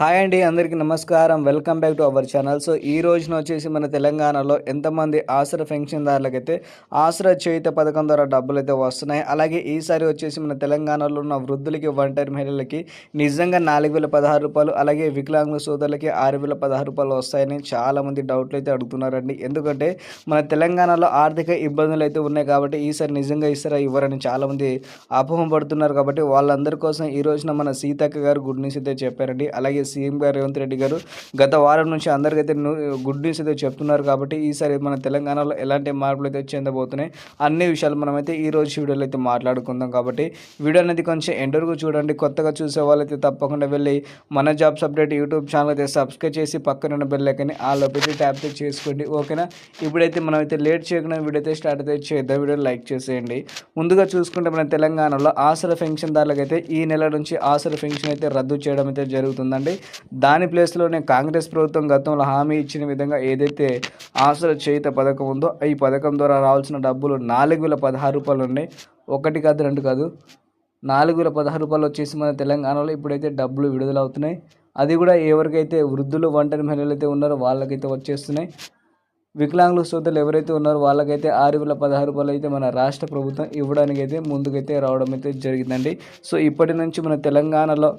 Hi అండి అందరికీ నమస్కారం. Welcome back to our channel. So ఈ రోజున వచ్చేసి మన తెలంగాణలో ఎంతమంది ఆసరా పెన్షన్దారులకైతే ఆసరా చేయుత పథకం ద్వారా డబ్బులు అయితే వస్తున్నాయి. అలాగే ఈసారి వచ్చేసి మన తెలంగాణలో ఉన్న వృద్ధులకి ఒంటరి మహిళలకి నిజంగా నాలుగు వేల పదహారు రూపాయలు అలాగే వికలాంగ సోదరులకి ఆరు వేల పదహారు రూపాయలు వస్తాయని చాలామంది డౌట్లు అయితే అడుగుతున్నారండి. ఎందుకంటే మన తెలంగాణలో ఆర్థిక ఇబ్బందులు అయితే ఉన్నాయి కాబట్టి ఈసారి నిజంగా ఇస్తారా ఇవ్వరని చాలామంది అపోహం పడుతున్నారు కాబట్టి వాళ్ళందరి కోసం ఈ రోజున మన సీతక్క గారు గుడ్ న్యూస్ అయితే చెప్పారండి. అలాగే సీఎం గారు రేవంత్ రెడ్డి గారు గత వారం నుంచి అందరికైతే గుడ్ న్యూస్ అయితే చెప్తున్నారు కాబట్టి ఈసారి మన తెలంగాణలో ఎలాంటి మార్పులు అయితే చెందబోతున్నాయి అన్ని విషయాలు మనమైతే ఈ రోజు వీడియోలో అయితే మాట్లాడుకుందాం కాబట్టి వీడియో అనేది కొంచెం ఎండరుగు చూడండి. కొత్తగా చూసే వాళ్ళైతే తప్పకుండా వెళ్ళి మన జాబ్స్ అప్డేట్ యూట్యూబ్ ఛానల్ అయితే సబ్స్క్రైబ్ చేసి పక్కన ఉన్న బెల్ ఆ లోపైతే ట్యాప్ చేసుకోండి. ఓకేనా? ఇప్పుడైతే మనమైతే లేట్ చేయకుండా వీడియో అయితే స్టార్ట్ అయితే చేద్దాం. వీడియో లైక్ చేసేయండి. ముందుగా చూసుకుంటే మన తెలంగాణలో ఆసర దారులకు అయితే ఈ నెల నుంచి ఆసర పెన్షన్ అయితే రద్దు చేయడం అయితే జరుగుతుందండి. దాని ప్లేస్లోనే కాంగ్రెస్ ప్రభుత్వం గతంలో హామీ ఇచ్చిన విధంగా ఏదైతే ఆసుల చేయుత పథకం ఉందో ఈ పథకం ద్వారా రావాల్సిన డబ్బులు నాలుగు వేల పదహారు రూపాయలు ఉన్నాయి. ఒకటి కాదు రెండు కాదు. నాలుగు వేల పదహారు రూపాయలు వచ్చేసి మన తెలంగాణలో ఇప్పుడైతే డబ్బులు విడుదలవుతున్నాయి. అది కూడా ఎవరికైతే వృద్ధులు ఒంటరి మహిళలు అయితే ఉన్నారో వాళ్ళకైతే వచ్చేస్తున్నాయి. వికలాంగుల సోదరులు ఎవరైతే ఉన్నారో వాళ్ళకైతే ఆరు వేల పదహారు రూపాయలు అయితే మన రాష్ట్ర ప్రభుత్వం ఇవ్వడానికి అయితే ముందుకైతే రావడం అయితే జరిగిందండి. సో ఇప్పటి నుంచి మన తెలంగాణలో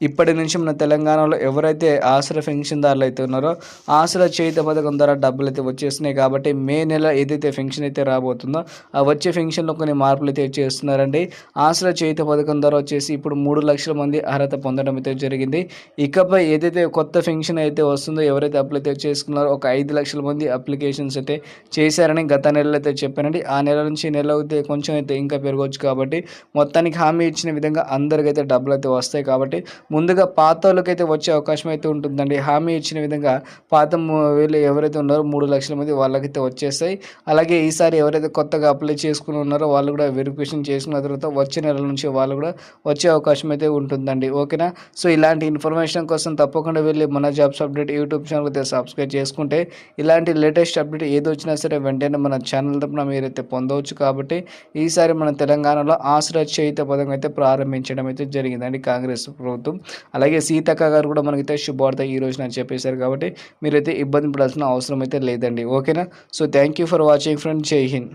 ఇప్పటి నుంచి మన తెలంగాణలో ఎవరైతే ఆసరా పెన్షన్దారులు అయితే ఉన్నారో ఆసరా చేత పథకం ద్వారా డబ్బులు అయితే వచ్చేస్తున్నాయి కాబట్టి మే నెల ఏదైతే పెన్షన్ అయితే రాబోతుందో ఆ వచ్చే పెన్షన్లో కొన్ని మార్పులు అయితే చేస్తున్నారండి. ఆసరా చేత పథకం ద్వారా వచ్చేసి ఇప్పుడు మూడు లక్షల మంది అర్హత పొందడం అయితే జరిగింది. ఇకపై ఏదైతే కొత్త పెన్షన్ అయితే వస్తుందో ఎవరైతే అప్లై అయితే చేసుకున్నారో ఒక ఐదు లక్షల మంది అప్లికేషన్స్ అయితే చేశారని గత నెలలో అయితే చెప్పానండి. ఆ నెల నుంచి నెల అయితే కొంచెం అయితే ఇంకా పెరగవచ్చు కాబట్టి మొత్తానికి హామీ ఇచ్చిన విధంగా అందరికైతే డబ్బులు అయితే వస్తాయి కాబట్టి ముందుగా పాత వాళ్ళకైతే వచ్చే అవకాశం అయితే ఉంటుందండి. హామీ ఇచ్చిన విధంగా పాత వీళ్ళు ఎవరైతే ఉన్నారో మూడు లక్షల మంది వాళ్ళకైతే వచ్చేస్తాయి. అలాగే ఈసారి ఎవరైతే కొత్తగా అప్లై చేసుకుని ఉన్నారో వాళ్ళు కూడా వెరిఫికేషన్ చేసుకున్న తర్వాత వచ్చే నెల నుంచి వాళ్ళు కూడా వచ్చే అవకాశం అయితే ఉంటుందండి. ఓకేనా? సో ఇలాంటి ఇన్ఫర్మేషన్ కోసం తప్పకుండా వెళ్ళి మన జాబ్స్ అప్డేట్ యూట్యూబ్ ఛానల్ అయితే సబ్స్క్రైబ్ చేసుకుంటే ఇలాంటి లేటెస్ట్ అప్డేట్ ఏది వచ్చినా సరే వెంటనే మన ఛానల్ తరపున మీరైతే పొందవచ్చు కాబట్టి ఈసారి మన తెలంగాణలో ఆశ్రయ చేయిత పదం అయితే ప్రారంభించడం అయితే జరిగిందండి కాంగ్రెస్ ప్రభుత్వం. అలాగే సీతక్క గారు కూడా మనకైతే శుభవార్త ఈ రోజున చెప్పేశారు కాబట్టి మీరైతే ఇబ్బంది పడాల్సిన అవసరం అయితే లేదండి. ఓకేనా? So thank you for watching friend జై హింద్